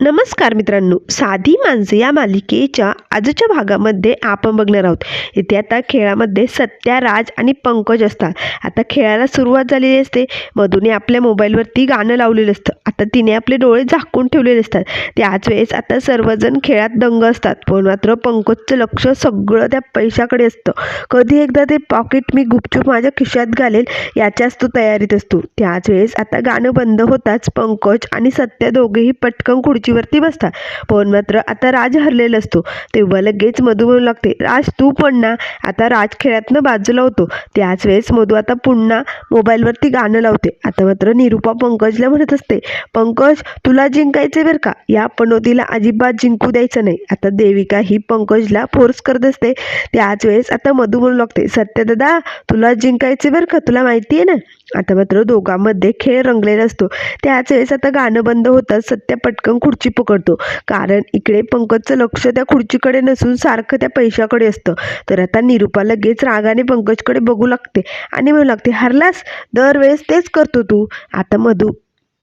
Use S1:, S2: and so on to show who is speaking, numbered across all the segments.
S1: नमस्कार मित्रांनो साधी माणसं या मालिकेच्या आजच्या भागामध्ये आपण बघणार आहोत. इथे आता खेळामध्ये सत्या राज आणि पंकज असतात. आता खेळाला सुरुवात झालेली असते. मधुने आपल्या मोबाईलवरती गाणं लावलेलं असतं. आता तिने आपले डोळे झाकून ठेवलेले असतात. त्याच वेळेस आता सर्वजण खेळात दंग असतात. पण मात्र पंकजचं लक्ष सगळं त्या पैशाकडे असतं. कधी एकदा ते पॉकेट मी गुपचूप माझ्या खिशात घालेल याच्याच तो तयारीत असतो. त्याच वेळेस आता गाणं बंद होताच पंकज आणि सत्या दोघेही पटकन खुर्चीवरती बसतात. पण मात्र आता राज हरलेला असतो. तेव्हा लगेच मधू म्हणू लागते राज तू पण ना आता राज खेळातनं बाजूला होतो. त्याच वेळेस मधू आता पुन्हा मोबाईलवरती गाणं लावते. आता मात्र निरुपा पंकजला म्हणत असते पंकज तुला जिंकायचे बरं का? या पनोतीला अजिबात जिंकू द्यायचं नाही. आता देविका ही पंकजला फोर्स करत असते. त्याच वेळेस आता मधू म्हणू लागते सत्य दादा तुला जिंकायचे बरं का? तुला माहिती आहे ना आता मात्र दोघांमध्ये खेळ रंगलेला असतो. त्याच वेळेस आता गाणं बंद होताच सत्य पटकन खुर्ची पकडतो. कारण इकडे पंकजचं लक्ष त्या खुर्चीकडे नसून सारखं त्या पैशाकडे असतं. तर आता निरुपा लगेच रागाने पंकजकडे बघू लागते. आणि म्हणू लागते हरलास? दरवेळेस तेच करतो तू. आता मधू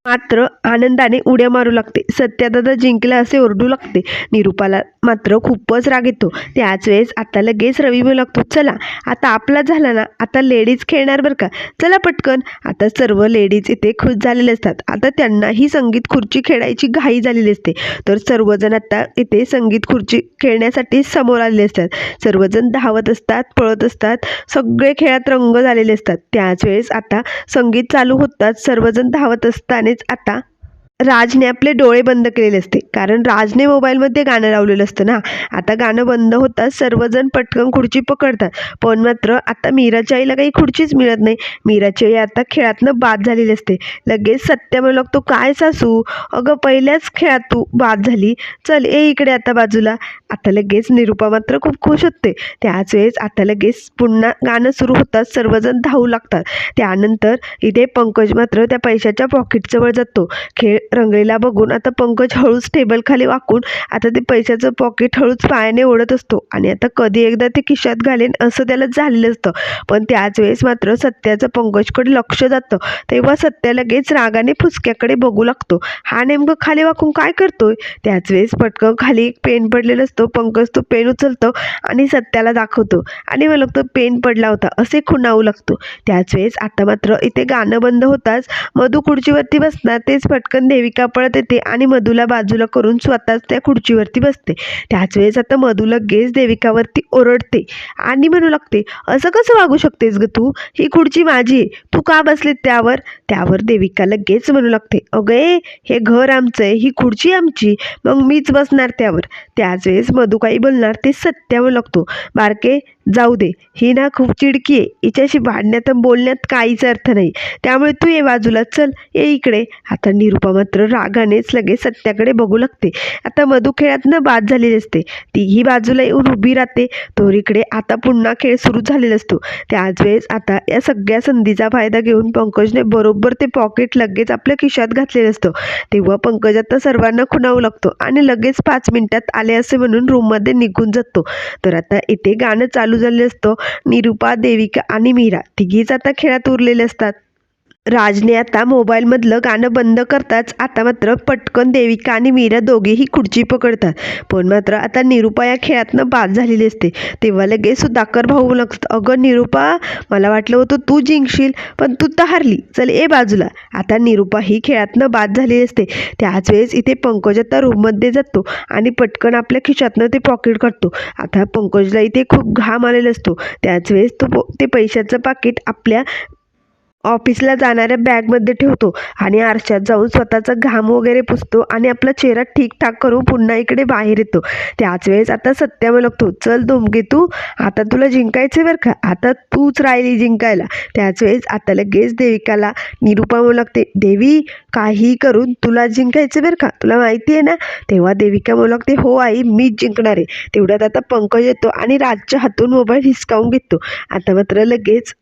S1: मात्र आनंदाने उड्या मारू लागते. सत्यादादा जिंकला असे ओरडू लागते. निरुपाला मात्र खूपच राग येतो. त्याच वेळेस आता लगेच रवी म्हणू लागतो चला आता आपला झाला ना आता लेडीज खेळणार बरं का? चला पटकन. आता सर्व लेडीज इथे खुश झालेले असतात. आता त्यांनाही संगीत खुर्ची खेळायची घाई झालेली असते. तर सर्वजण आता इथे संगीत खुर्ची खेळण्यासाठी समोर आलेले असतात. सर्वजण धावत असतात पळत असतात सगळे खेळात रंग झालेले असतात. त्याच वेळेस आता संगीत चालू होताच सर्वजण धावत म्हणजेच आता राजने आपले डोळे बंद केलेले असते. कारण राजने मोबाईलमध्ये गाणं लावलेलं असतं ना. आता गाणं बंद होताच सर्वजण पटकन खुर्ची पकडतात. पण मात्र आता मीराच्या आईला काही खुर्चीच मिळत नाही. मीराची आई आता खेळातनं बाद झालेली असते. लगेच सत्य म्हणू लागतो काय सासू? अगं पहिल्याच खेळात तू बाद झाली. चल ए इकडे आता बाजूला. आता लगेच निरुपा मात्र खूप खुश होते. त्याच वेळेस आता लगेच पुन्हा गाणं सुरू होताच सर्वजण धावू लागतात. त्यानंतर इथे पंकज मात्र त्या पैशाच्या पॉकेटजवळ जातो. खेळ रंगलेला बघून आता पंकज हळूच टेबल खाली वाकून आता ते पैशाचं पॉकेट हळूच पायाने ओढत असतो. आणि आता कधी एकदा ते खिशात घालेन असं त्याला झालेलं असतं. पण त्याच वेळेस मात्र सत्याचं पंकजकडे लक्ष जातं. तेव्हा सत्या लगेच रागाने फुसक्याकडे बघू लागतो. हा नेमकं खाली वाकून काय करतोय? त्याच वेळेस पटकन खाली एक पेन पडलेला असतो. पंकज तो पेन उचलतो आणि सत्याला दाखवतो. आणि मग तो पेन पडला होता असे खुणावू लागतो. त्याच वेळेस आता मात्र इथे गाणं बंद होताच मधू खुर्चीवरती बसणार तेच पटकन देविका पळत येते आणि मधूला बाजूला करून स्वतःच त्या खुर्चीवरती बसते. त्याच वेळेस आता मधू लगेच देविकावरती ओरडते आणि म्हणू लागते असं कसं वागू शकतेस ग तू? ही खुर्ची माझी आहे. तू का बसलीत त्यावर? त्यावर देविका लगेच म्हणू लागते अगे हे घर आमचं आहे ही खुर्ची आमची. मग मीच बसणार त्यावर. त्याच वेळेस मधू काही बोलणार ते सत्यावर लागतो. बारके जाऊ दे. ही ना खूप चिडकी आहे. हिच्याशी भांडण्यात बोलण्यात काहीच अर्थ नाही. त्यामुळे तू ये बाजूला चल. ये इकडे. आता निरुपा मात्र रागानेच लगेच सत्याकडे बघू लागते. आता मधू खेळातनं बाद झालेली असते. तीही बाजूला येऊन उभी राहते. तर इकडे आता पुन्हा खेळ सुरू झालेला असतो. त्याच वेळेस आता या सगळ्या संधीचा फायदा घेऊन पंकजने बरोबर ते पॉकेट लगेच आपल्या खिशात घातलेलं असतं. तेव्हा पंकज आता सर्वांना खुणावू लागतो आणि लगेच पाच मिनिटात आले असे म्हणून रूममध्ये निघून जातो. तर आता इथे गाणं चालू उजळले असतो. निरुपा देविका आणि मीरा तिघीच आता खेळात उरलेले असतात. राजने आता मोबाईलमधलं गाणं बंद करताच आता मात्र पटकन देविका आणि मीरा दोघेही खुर्ची पकडतात. पण मात्र आता निरुपा या खेळातनं बाद झालेली असते. तेव्हा लगेच सुधाकर भाऊ लागत अगं निरुपा मला वाटलं होतं तू जिंकशील पण तू तर हारली. चल ए बाजूला. आता निरुपा ही खेळातनं बाद झालेली असते. त्याच वेळेस इथे पंकज आता रूममध्ये जातो आणि पटकन आपल्या खिशातनं ते पॉकेट काढतो. आता पंकजला इथे खूप घाम आलेला असतो. त्याच वेळेस तो ते पैशाचं पाकिट आपल्या ऑफिसला जाणाऱ्या बॅगमध्ये ठेवतो आणि आरशात जाऊन स्वतःचा घाम वगैरे पुसतो आणि आपला चेहरा ठीकठाक करून पुन्हा इकडे बाहेर येतो. त्याच वेळेस आता सत्या लागतो चल धुमके तू. आता तुला जिंकायचं बरं का? आता तूच राहिली जिंकायला. त्याच वेळेस आता लगेच देविकाला निरुपा म्हणू लागते देवी काही करून तुला जिंकायचं बरं का? तुला माहिती आहे ना? तेव्हा देविका म्हणू लागते हो आई मीच जिंकणार आहे. तेवढ्यात आता पंकज येतो आणि राजच्या हातून मोबाईल हिसकावून घेतो. आता मात्र लगेच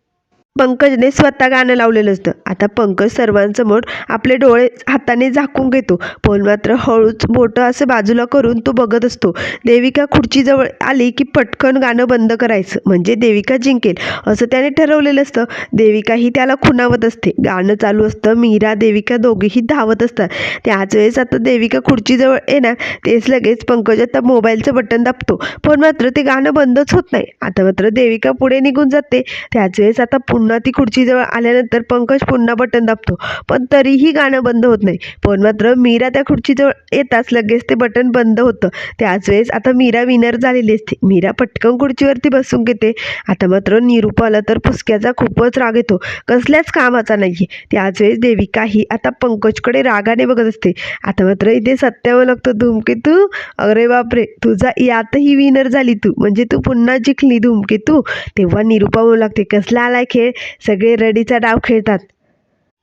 S1: पंकजने स्वतः गाणं लावलेलं असतं. आता पंकज सर्वांसमोर आपले डोळे हाताने झाकून घेतो. पण मात्र हळूच बोटं असं बाजूला करून तो बघत असतो. देविका खुर्चीजवळ आली की पटकन गाणं बंद करायचं. म्हणजे देविका जिंकेल असं त्याने ठरवलेलं असतं. देविका ही त्याला खुणावत असते. गाणं चालू असतं मीरा देविका दोघेही धावत असतात. त्याच वेळेस आता देविका खुर्चीजवळ येणार तेच लगेच पंकज आता मोबाईलचं बटन दाबतो. पण मात्र ते गाणं बंदच होत नाही. आता मात्र देविका पुढे निघून जाते. त्याच वेळेस आता पुन्हा पुन्हा ती खुर्चीजवळ आल्यानंतर पंकज पुन्हा बटन दाबतो. पण तरीही गाणं बंद होत नाही. पण मात्र मीरा त्या खुर्चीजवळ येताच लगेच ते बटन बंद होतं. त्याच वेळेस आता मीरा विनर झालेली असते. मीरा पटकन खुर्चीवरती बसून घेते. आता मात्र निरूपाला तर पुसक्याचा खूपच राग येतो. कसल्याच कामाचा नाही त्याच वेळेस देविका ही आता पंकजकडे रागाने बघत असते. आता मात्र इथे सत्यावर लागतं धूमकेतू अरे बापरे तुझा यातही विनर झाली तू. म्हणजे तू पुन्हा जिंकली धूमकेतू तेव्हा निरूपा म्हणू लागते कसला आलाय खेळ सगळे रडीचा डाव खेळतात.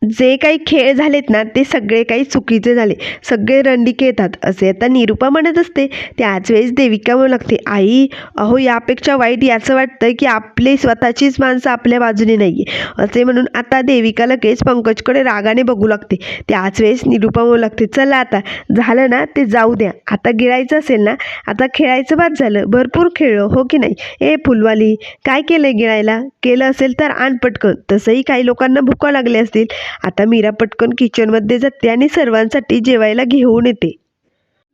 S1: जे काही खेळ झालेत ना ते सगळे काही चुकीचे झाले. सगळे रंडी खेळतात असे आता निरूपा म्हणत असते त्याच वेळेस देविका म्हणू लागते. आई अहो यापेक्षा वाईट याचं वाटतं की आपली स्वतःचीच माणसं आपल्या बाजूने नाही आहे असे म्हणून आता देविका लगेच पंकजकडे रागाने बघू लागते. त्याच वेळेस निरूपा म्हणू लागते. चला आता. झालं ना ते जाऊ द्या. आता गिळायचं असेल ना आता खेळायचं बाद झालं. भरपूर खेळलो हो की नाही? ए फुलवाली काय केलं गिळायला? केलं असेल तर आण पटकन. तसंही काही लोकांना भुका लागले असतील. आता मीरा पटकन किचनमध्ये जाते आणि सर्वांसाठी जेवायला घेऊन येते.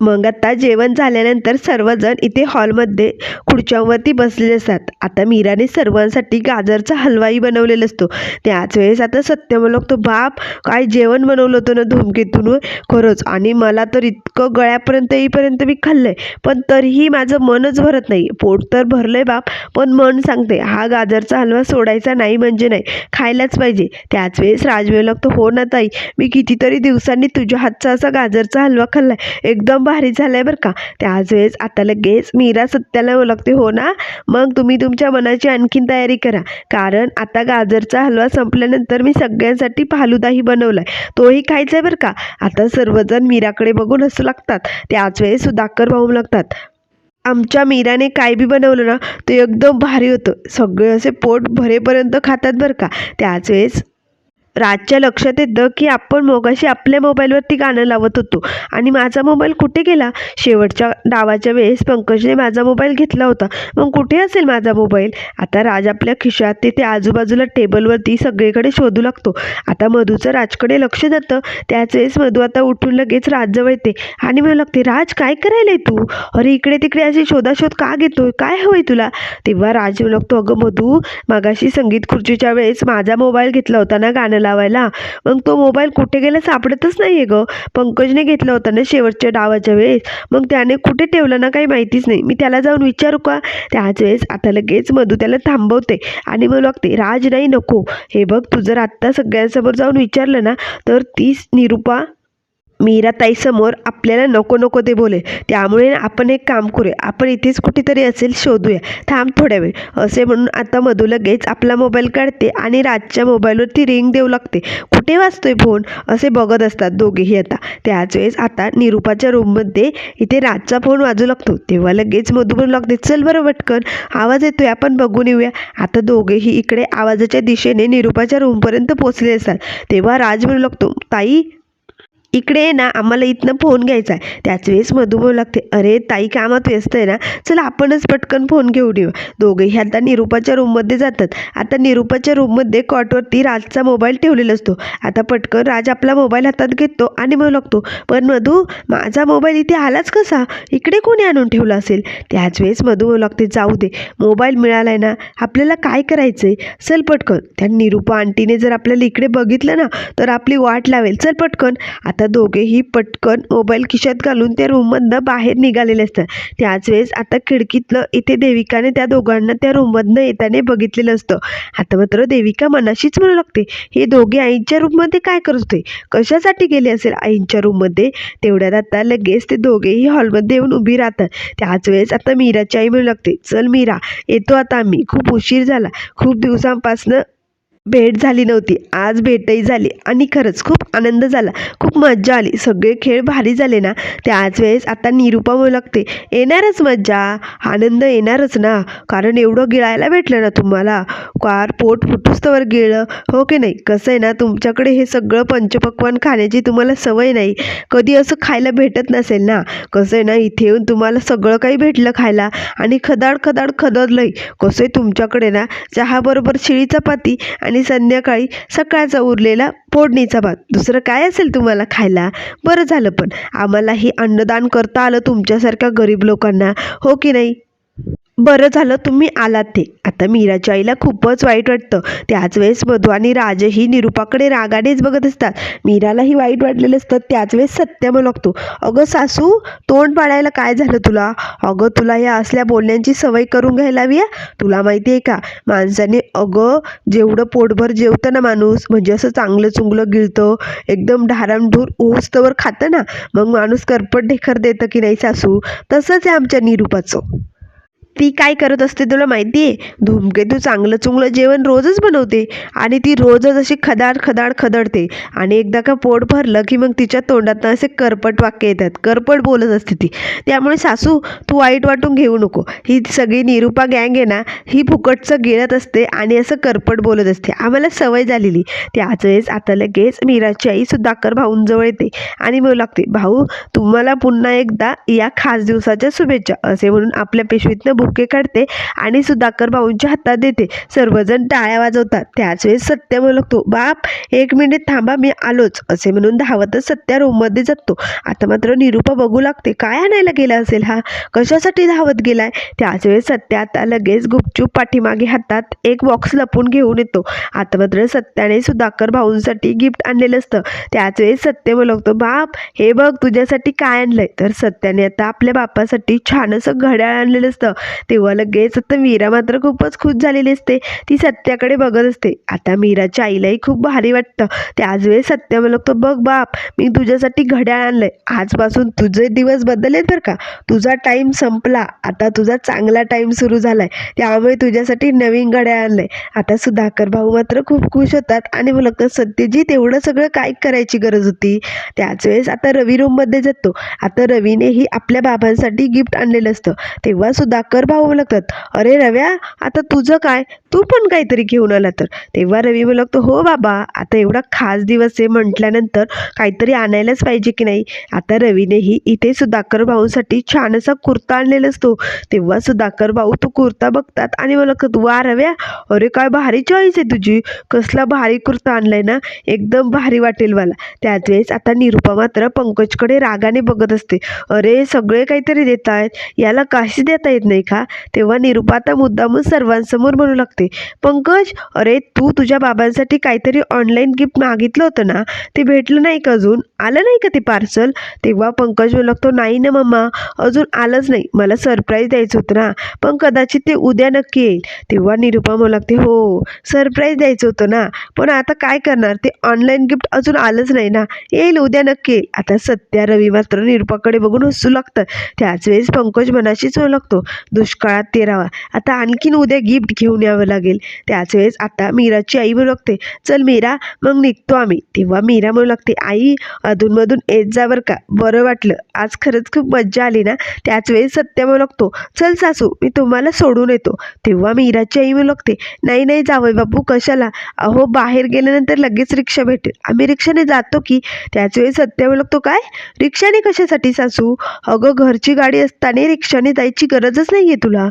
S1: मग आता जेवण झाल्यानंतर सर्वजण इथे हॉलमध्ये खुर्च्यांवरती बसलेले असतात. आता मीराने सर्वांसाठी गाजरचा हलवाई बनवलेला असतो. त्याच वेळेस आता सत्य तो बाप काय जेवण बनवलं होतं ना धूमकेतून खरंच. आणि मला तर इतकं गळ्यापर्यंत येईपर्यंत मी खाल्लंय. पण तरीही माझं मनच भरत नाही. पोट तर भरलंय बाप. पण मन सांगते हा गाजरचा हलवा सोडायचा नाही म्हणजे नाही खायलाच पाहिजे. त्याच वेळेस राजवेळ तो हो ना ताई मी कितीतरी दिवसांनी तुझ्या हातचा असा गाजरचा हलवा खाल्लाय. एकदम भारी झालाय बरं का. त्याच वेळेस आता लगेच मीरा सत्याला ओळखते हो ना? मग तुम्ही तुमच्या मनाची आणखीन तयारी करा. कारण आता गाजरचा हलवा संपल्यानंतर मी सगळ्यांसाठी फालुदाही बनवलाय. तोही खायचा आहे बरं का? आता सर्वजण मीराकडे बघून हसू लागतात. त्याच वेळेस सुधाकर पाहू लागतात आमच्या मीराने काय बी बनवलं ना ते एकदम भारी होतं. सगळे असे पोट भरेपर्यंत खातात बरं का? त्याच वेळेस राजच्या लक्षात येतं की आपण मोगाशी आपल्या मोबाईलवरती गाणं लावत होतो. आणि माझा मोबाईल कुठे गेला? शेवटच्या डावाच्या वेळेस पंकजने माझा मोबाईल घेतला होता. मग कुठे असेल माझा मोबाईल? आता राज आपल्या खिशात तिथे आजूबाजूला टेबलवरती सगळीकडे शोधू लागतो. आता मधूचं राजकडे लक्ष जातं. त्याच वेळेस मधू आता उठून लगेच राजजवळ येते. आणि मला लागते राज काय करायला तू? अरे इकडे तिकडे अशी शोधाशोध का घेतोय? काय हवंय तुला? तेव्हा राज म्हणू लागतो अगं मधू मागाशी संगीत खुर्चीच्या वेळेस माझा मोबाईल घेतला होता ना गाणं लावायला. मग तो मोबाईल कुठे गेला सापडतच नाही आहे ग. पंकजने घेतला होता ना शेवटच्या डावाच्या वेळेस. मग त्याने कुठे ठेवलं ना काही माहितीच नाही. मी त्याला जाऊन विचारू का? त्याच वेळेस आता लगेच मधू त्याला थांबवते. आणि मग लागते राज नाही नको. हे बघ तू जर आत्ता सगळ्यांसमोर जाऊन विचारलं ना तर तीच निरूपा मीराताईसमोर आपल्याला नको नको ते बोले. त्यामुळे आपण एक काम करूया. आपण इथेच कुठेतरी असेल शोधूया. थांब थोड्या वेळ. असे म्हणून आता मधू लगेच आपला मोबाईल काढते आणि राजच्या मोबाईलवरती रिंग देऊ लागते. कुठे वाचतोय फोन असे बघत असतात दोघेही आता. त्याच वेळेस आता निरूपाच्या रूममध्ये इथे राजचा फोन वाजू लागतो. तेव्हा लगेच मधू म्हणू लागते चल बरं पटकन. आवाज येतोय. आपण बघून येऊया. आता दोघेही इकडे आवाजाच्या दिशेने निरूपाच्या रूमपर्यंत पोचले असतात. तेव्हा राज म्हणू लागतो ताई इकडे ये ना आम्हाला इथनं फोन घ्यायचा आहे. त्याच वेळेस मधू म्हणू लागते अरे ताई कामात व्यस्त आहे ना चला आपणच पटकन फोन घेऊ देऊ दोघेही आता निरूपाच्या रूममध्ये जातात. आता निरूपाच्या रूममध्ये कॉटवरती राजचा मोबाईल ठेवलेला असतो. आता पटकन राज आपला मोबाईल हातात घेतो आणि म्हणू लागतो पण मधू माझा मोबाईल इथे आलाच कसा? इकडे कोणी आणून ठेवला असेल? त्याच वेळेस मधू म्हणू लागते जाऊ दे मोबाईल मिळाला आहे ना आपल्याला काय करायचं आहे चल पटकन. त्या निरूपा आंटीने जर आपल्याला इकडे बघितलं ना तर आपली वाट लावेल. चल पटकन. आता आता दोघेही पटकन मोबाईल खिशात घालून त्या रूममधनं बाहेर निघालेले असतात. त्याच वेळेस आता खिडकीतलं इथे देविकाने त्या दोघांना त्या रूममधनं येताना बघितलेलं असतं. आता मात्र देविका मनाशीच म्हणू लागते हे दोघे आईंच्या रूममध्ये काय करत होते? कशासाठी गेले असेल आईंच्या रूममध्ये तेवढ्यात आता लगेच ते दोघेही हॉलमध्ये येऊन उभी राहतात. त्याच वेळेस आता मीराची आई म्हणू लागते चल मीरा येतो आता आम्ही. खूप उशीर झाला. खूप दिवसांपासनं भेट झाली नव्हती. आज भेटही झाली आणि खरंच खूप आनंद झाला. खूप मज्जा आली. सगळे खेळ भारी झाले ना? त्याच वेळेस आता निरूपा म्हणू लागते येणारच मज्जा. आनंद येणारच ना? कारण एवढं गिळायला भेटलं ना तुम्हाला? कार पोट फुटूस्तवर गिळलं. हो की नाही? कसं आहे ना? तुमच्याकडे हे सगळं पंचपक्वान खाण्याची तुम्हाला सवय नाही. कधी असं खायला भेटत नसेल ना? कसं आहे ना? इथे येऊन तुम्हाला सगळं काही भेटलं खायला. आणि खदाड खदाड खदडलंही कसं आहे तुमच्याकडे ना? चहाबरोबर शिळी चपाती आणि संध्याकाळी सकाळचा उरलेला फोडणीचा भात. दुसरं काय असेल तुम्हाला खायला? बरं झालं पण. आम्हालाही अन्नदान करता आलं तुमच्यासारख्या गरीब लोकांना. हो की नाही? बरं झालं तुम्ही आलात ते. आता मीराच्या आईला खूपच वाईट वाटतं. त्याच वेळेस मधू आणि राजही निरुपाकडे रागानेच बघत असतात. मीरालाही वाईट वाटलेलं असतं त्याच वेळेस सत्य लागतो अगं सासू तोंड पाडायला काय झालं तुला? अगं तुला या असल्या बोलण्यांची सवय करून घ्यायला हवी तुला माहिती आहे का? माणसाने अगं जेवढं पोटभर जेवतं ना माणूस म्हणजे असं चांगलं चुंगलं गिळतं एकदम ढारामढूर ओस्तवर खातं ना मग माणूस करपट ढेकर देतं की नाही सासू? तसंच आहे आमच्या निरूपाचं. ती काय करत असते तुला माहिती आहे? धूमकेतू चांगलं चुंगलं जेवण रोजच बनवते आणि ती रोजच अशी खदाड खदाड खदडते. आणि एकदा का पोट भरलं की मग तिच्या तोंडात असे करपट वाक्य येतात. करपट बोलत असते ती. त्यामुळे सासू तू वाईट वाटून घेऊ नको. ही सगळी निरुपा गँग आहे ना ही फुकटचं गिळत असते आणि असं करपट बोलत असते. आम्हाला सवय झालेली. त्याच वेळेस आता लगेच मीराची आई सुधाकर भाऊंजवळ येते आणि बोलू लागते भाऊ तुम्हाला पुन्हा एकदा या खास दिवसाच्या शुभेच्छा असे म्हणून आपल्या पेशवीतनं बुके काढते आणि सुधाकर भाऊंच्या हातात देते. सर्वजण टाळ्या वाजवतात. त्याच वेळेस सत्य बोलतो बाप एक मिनिट थांबा मी आलोच. असे म्हणून धावतच सत्या रूममध्ये जातो. आता मात्र निरूपा बघू लागते काय आणायला गेला असेल हा? कशासाठी धावत गेलाय? त्याच वेळेस सत्य आता लगेच गुपचूप पाठीमागे हातात एक बॉक्स लपून घेऊन येतो. आता मात्र सत्याने सुधाकर भाऊंसाठी गिफ्ट आणलेलं असतं. त्याच वेळेस सत्य बोलवतो बाप हे बघ तुझ्यासाठी काय आणलंय? तर सत्याने आता आपल्या बापासाठी छान असं घड्याळ आणलेलं असतं. तेव्हा लगेच आता मीरा मात्र खूपच खुश झालेली असते. ती सत्याकडे बघत असते. आता मीराच्या आईलाही खूप भारी वाटतं. त्याच वेळेस सत्य म्हणतो बघ बाप मी तुझ्यासाठी घड्याळ आणलंय. आजपासून तुझे दिवस बदललेत बरं का. तुझा टाईम संपला. आता तुझा चांगला टाईम सुरू झालाय. त्यामुळे तुझ्यासाठी नवीन घड्याळ आणलंय. आता सुधाकर भाऊ मात्र खूप खुश होतात आणि मला लागतं सत्यजित एवढं सगळं काय करायची गरज होती? त्याच वेळेस आता रवी रूममध्ये जातो. आता रवीनेही आपल्या बाबांसाठी गिफ्ट आणलेलं असतं. तेव्हा सुधाकर भाऊ लागतात अरे रव्या आता तुझं काय? तू पण काहीतरी घेऊन आला तर. तेव्हा रवी बोलतो हो बाबा आता एवढा खास दिवस आहे म्हटल्यानंतर काहीतरी आणायलाच पाहिजे की नाही? आता रवीनेही इथे सुधाकर भाऊसाठी छान असा कुर्ता आणलेला असतो. तेव्हा सुधाकर भाऊ तो कुर्ता बघतात आणि मला वा रव्या अरे काय भारी चॉईस आहे तुझी. कसला भारी कुर्ता आणलाय ना? एकदम भारी वाटेल मला. त्याच वेळेस आता निरुपा मात्र पंकजकडे रागाने बघत असते. अरे सगळे काहीतरी देत आहेत याला काहीच देता येत नाही का तेव्हा निरुपा आता मुद्दामून सर्वांसमोर म्हणू लागते पंकज अरे तू तुझ्या बाबांसाठी काहीतरी ऑनलाईन गिफ्ट मागितलं होतं ना? ते भेटलं नाही का अजून? आलं नाही का ते पार्सल तेव्हा पंकज म्हणू लागतो नाही ना मम्मा अजून आलंच नाही. मला सरप्राईज द्यायचं होतं ना पण कदाचित ते उद्या नक्की येईल. तेव्हा निरुपा म्हणू लागते हो सरप्राईज द्यायचं होतं ना पण आता काय करणार? ते ऑनलाईन गिफ्ट अजून आलंच नाही ना. येईल उद्या नक्की येईल. आता सत्या रवी मात्र निरुपाकडे बघून हसू लागतं. त्याच वेळेस पंकज मनाशीच म्हणू लागतो दुष्काळात तेरावा आता आणखीन उद्या गिफ्ट घेऊन यावं लागेल. त्याच वेळेस आता मीराची आई म्हणू लागते चल मीरा मग निघतो आम्ही. तेव्हा मीरा म्हणू लागते आई अधूनमधून येत जा बरं का. बरं वाटलं. आज खरंच खूप मज्जा आली ना? त्याच वेळेस सत्य म्हणू लागतो चल सासू मी तुम्हाला सोडून येतो. तेव्हा मीराची आई म्हणू लागते नाही नाही जावं बापू कशाला? अहो बाहेर गेल्यानंतर लगेच रिक्षा भेटेल. आम्ही रिक्षाने जातो की. त्याच वेळेस सत्य म्हणू लागतो काय? रिक्षाने कशासाठी सासू? अगं घरची गाडी असताना रिक्षाने जायची गरजच नाही आहे तुला?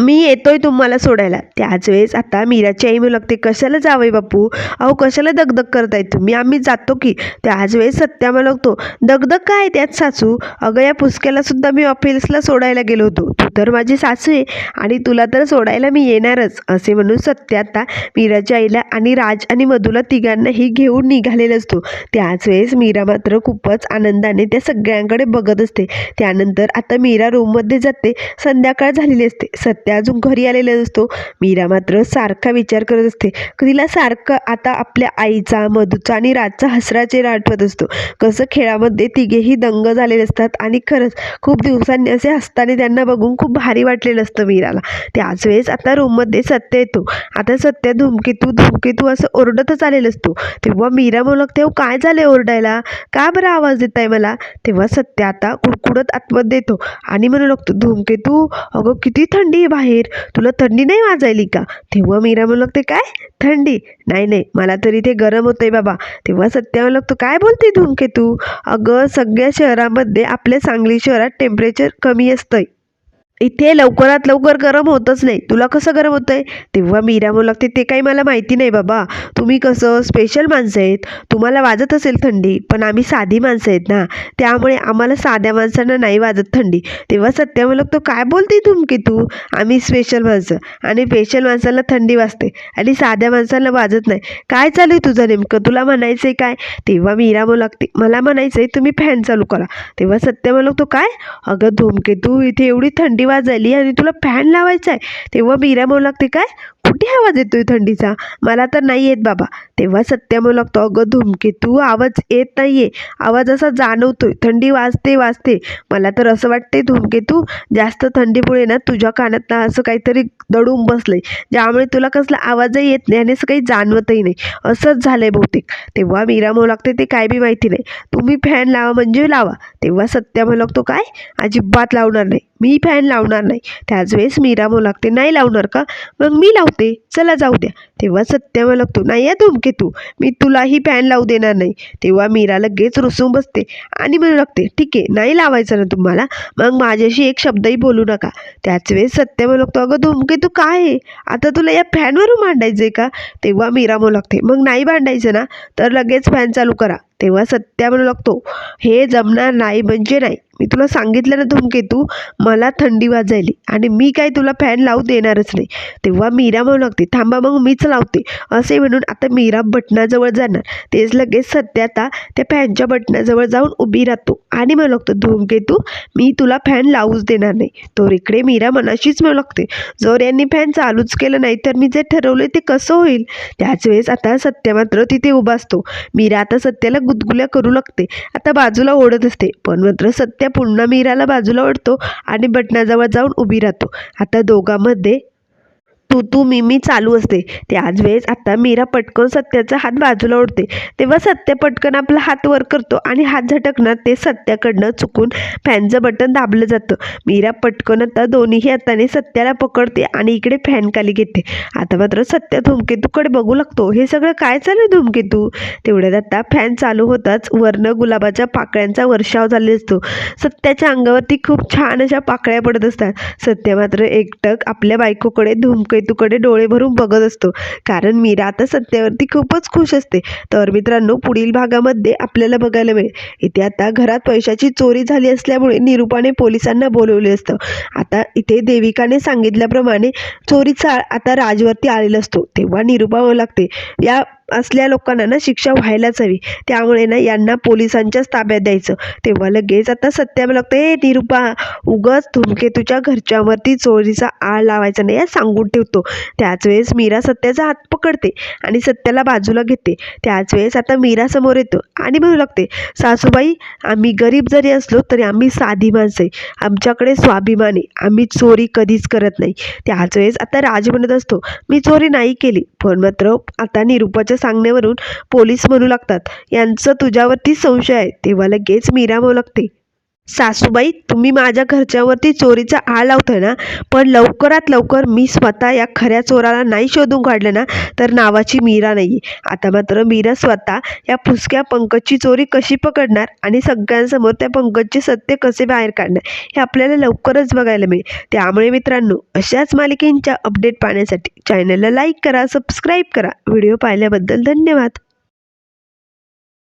S1: मी येतोय तुम्हाला सोडायला. त्याच वेळेस आता मीराची आई म्हणू लागते कशाला जावई बापू? अहो कशाला दगदग करताय तुम्ही? आम्ही जातो की. त्याच वेळेस सत्या मला लागतो दगदग काय त्यात सासू? अगं या पुसक्याला सुद्धा मी ऑफिसला सोडायला गेलो होतो. तू तर माझी सासू आहे आणि तुला तर सोडायला मी येणारच. असे म्हणून सत्य आता मीराच्या आईला आणि राज आणि मधूला तिघांनाही घेऊन निघालेला असतो. त्याच वेळेस मीरा मात्र खूपच आनंदाने त्या सगळ्यांकडे बघत असते. त्यानंतर आता मीरा रूममध्ये जाते. संध्याकाळ झालेली असते. सत्या सत्य अजून घरी आलेला नसतो मीरा मात्र सारखा विचार करत असते. तिला सारखं आता आपल्या आईचा मधूचा आणि राजचा हसरा चेहरा आठवत असतो. कसं खेळामध्ये तिघेही दंग झालेले असतात आणि खरंच खूप दिवसांनी असे हसताना त्यांना बघून खूप भारी वाटलेलं असतं मीराला. त्याच वेळेस आता रूममध्ये सत्य येतो. आता सत्य धुमकेतू धुमकेतू असं ओरडतच आलेलं असतो. तेव्हा मीरा म्हणू लागते "अहो, काय झालंय ओरडायला? का बरं आवाज देताय मला? तेव्हा सत्य आता कुडकुडत आतमध्ये येतो आणि म्हणू लागतो धुमकेतू अगं किती थंडी आहे बाहेर. तुला थंडी नाही वाजायली का? तेव्हा मीरा म्हणू लागते काय? थंडी? नाही नाही. मला तरी ते गरम होतंय बाबा. तेव्हा सत्य म्हणू लागतो काय बोलते धूमकेतू अगं सगळ्या शहरामध्ये आपल्या सांगली शहरात टेम्परेचर कमी असतंय. इथे लवकरात लवकर गरम होतच नाही. तुला कसं गरम होतं आहे तेव्हा मीरा म्हणू लागते ते काही मला माहिती नाही बाबा. तुम्ही कसं स्पेशल माणसं आहेत? तुम्हाला वाजत असेल थंडी पण आम्ही साधी माणसं आहेत ना. त्यामुळे आम्हाला साध्या माणसांना नाही वाजत थंडी. तेव्हा सत्या म्हणू लागतो काय बोलते तुमकी तू? आम्ही स्पेशल माणसं. आणि स्पेशल माणसाला थंडी वाजते. आणि साध्या माणसाला वाजत नाही. काय चालू आहे तुझं नेमकं? तुला म्हणायचं आहे काय? तेव्हा मीरा म्हणू लागते मला म्हणायचं आहे तुम्ही फॅन चालू करा. तेव्हा सत्य म्हणू लागतो काय? अगं धूमकेतू इथे एवढी थंडी वाजली आणि तुला फॅन लावायचा आहे तेव्हा मीरा म्हणू लागते काय? कुठे आवाज येतोय थंडीचा? मला तर नाही येत बाबा. तेव्हा सत्य म्हणू लागतो अगं धुमकेतू आवाज येत नाहीये. आवाज असा जाणवतोय. थंडी वाजते वाजते. मला तर असं वाटते धुमकेतू जास्त थंडीमुळे ना तुझ्या कानात ना असं काहीतरी दडून बसलंय. ज्यामुळे तुला कसला आवाजही येत नाही आणि असं काही जाणवतही नाही. असंच झालंय बहुतेक. तेव्हा मीरा म्हणू लागते ते काय बी माहिती नाही. तुम्ही फॅन लावा म्हणजे लावा. तेव्हा सत्या म्हणू लागतो काय? अजिबात लावणार नाही. मी फॅन लावणार नाही. त्याच वेळेस मीरा बोलागते लागते नाही लावणार का? मग मी लावते. चला जाऊ द्या. तेव्हा सत्य लागतो नाही या धूमकेतू मी तुलाही फॅन लावू देणार नाही. तेव्हा मीरा लगेच रुसून बसते आणि म्हणू लागते ठीक आहे नाही लावायचं ना तुम्हाला मग माझ्याशी एक शब्दही बोलू नका. त्याच वेळेस सत्य लागतो अगं धूमकेतू काय आहे? आता तुला या फॅनवरून मांडायचं आहे का? तेव्हा मीरा म्हणू लागते मग नाही भांडायचं ना तर लगेच फॅन चालू करा. तेव्हा सत्या म्हणू लागतो हे जमणार नाही म्हणजे नाही मी तुला सांगितलं ना धुमकेतू मला थंडी वाजायली आणि मी काय तुला फॅन लावू देणारच नाही. तेव्हा मीरा म्हणू लागते थांबा मग मीच लावते. असे म्हणून आता मीरा बटनाजवळ जाणार. तेच लगेच सध्या आता त्या फॅनच्या बटनाजवळ जाऊन उभी राहतो. आणि म्हणू लागतो धूमकेतू मी तुला फॅन लावूच देणार नाही. तर इकडे मीरा मनाशीच म्हणू लागते जर यांनी फॅन चालूच केलं नाही तर मी जे ठरवलं ते कसं होईल? त्याच वेळेस आता सत्य मात्र तिथे उभा असतो. मीरा आता सत्याला गुदगुल्या करू लागते. आता बाजूला ओढत असते. पण मात्र सत्य पुन्हा मीराला बाजूला ओढतो आणि बटनाजवळ जाऊन उभी राहतो. आता दोघांमध्ये तू तू मी मी चालू असते. त्याच वेळेस आता मीरा पटकन सत्याचा हात बाजूला ओढते. तेव्हा सत्य पटकन आपला हात वर करतो आणि हात झटकणार ते सत्याकडनं चुकून फॅनचं बटन दाबलं जातं. मीरा पटकन आता दोन्हीही हाताने सत्याला पकडते आणि इकडे फॅन खाली घेते. आता मात्र सत्य धुमकेतूकडे बघू लागतो. हे सगळं काय चालू धूमकेतू? धुमकेतू तेवढ्यात आता फॅन चालू होताच वरनं गुलाबाच्या पाकळ्यांचा वर्षाव झाले असतो. सत्याच्या अंगावरती खूप छान अशा पाकळ्या पडत असतात. सत्य मात्र एकटक आपल्या बायकोकडे धूमकेतूकडे डोळे भरून बघत असतो. कारण मीरा आता सत्यावरती खूपच खुश असते. तर मित्रांनो पुढील भागामध्ये आपल्याला बघायला मिळेल. इथे आता घरात पैशाची चोरी झाली असल्यामुळे निरूपाने पोलिसांना बोलवले असतं. आता इथे देविकाने सांगितल्याप्रमाणे चोरीचा आता राजवरती आलेला असतो. तेव्हा निरूपा लागते या असल्या लोकांना ना शिक्षा व्हायलाच हवी. त्यामुळे ना यांना पोलिसांच्याच ताब्यात द्यायचं. तेव्हा लगेच आता सत्या लागतं. हे निरूपा उगच धुमकेतूच्या घरच्यावरती चोरीचा आळ लावायचा नाही या सांगून ठेवतो. त्याच वेळेस मीरा सत्याचा हात पकडते आणि सत्याला बाजूला घेते. त्याच वेळेस आता मीरा समोर येतो आणि म्हणू लागते सासूबाई आम्ही गरीब जरी असलो तरी आम्ही साधी माणसं आहे. आमच्याकडे स्वाभिमान आहे. आम्ही चोरी कधीच करत नाही. त्याच वेळेस आता राज म्हणत असतो मी चोरी नाही केली पण मात्र आता निरूपाच्या सांगण्यावरून पोलीस म्हणू लागतात. यांचं तुझ्यावरती संशय आहे. तेव्हा लगेच मीरा म्हणू लागते. सासूबाई तुम्ही माझ्या घरच्यावरती चोरीचा आळ लावतोय ना पण लवकरात लवकर मी स्वतः या खऱ्या चोराला नाही शोधून काढलं ना तर नावाची मीरा नाही आता मात्र मीरा स्वतः या फुसक्या पंकजची चोरी कशी पकडणार आणि सगळ्यांसमोर त्या पंकजचे सत्य कसे बाहेर काढणार हे आपल्याला लवकरच बघायला मिळेल. त्यामुळे मित्रांनो अशाच मालिकेंच्या अपडेट पाहण्यासाठी चॅनलला लाईक करा सबस्क्राईब करा. व्हिडिओ पाहिल्याबद्दल धन्यवाद.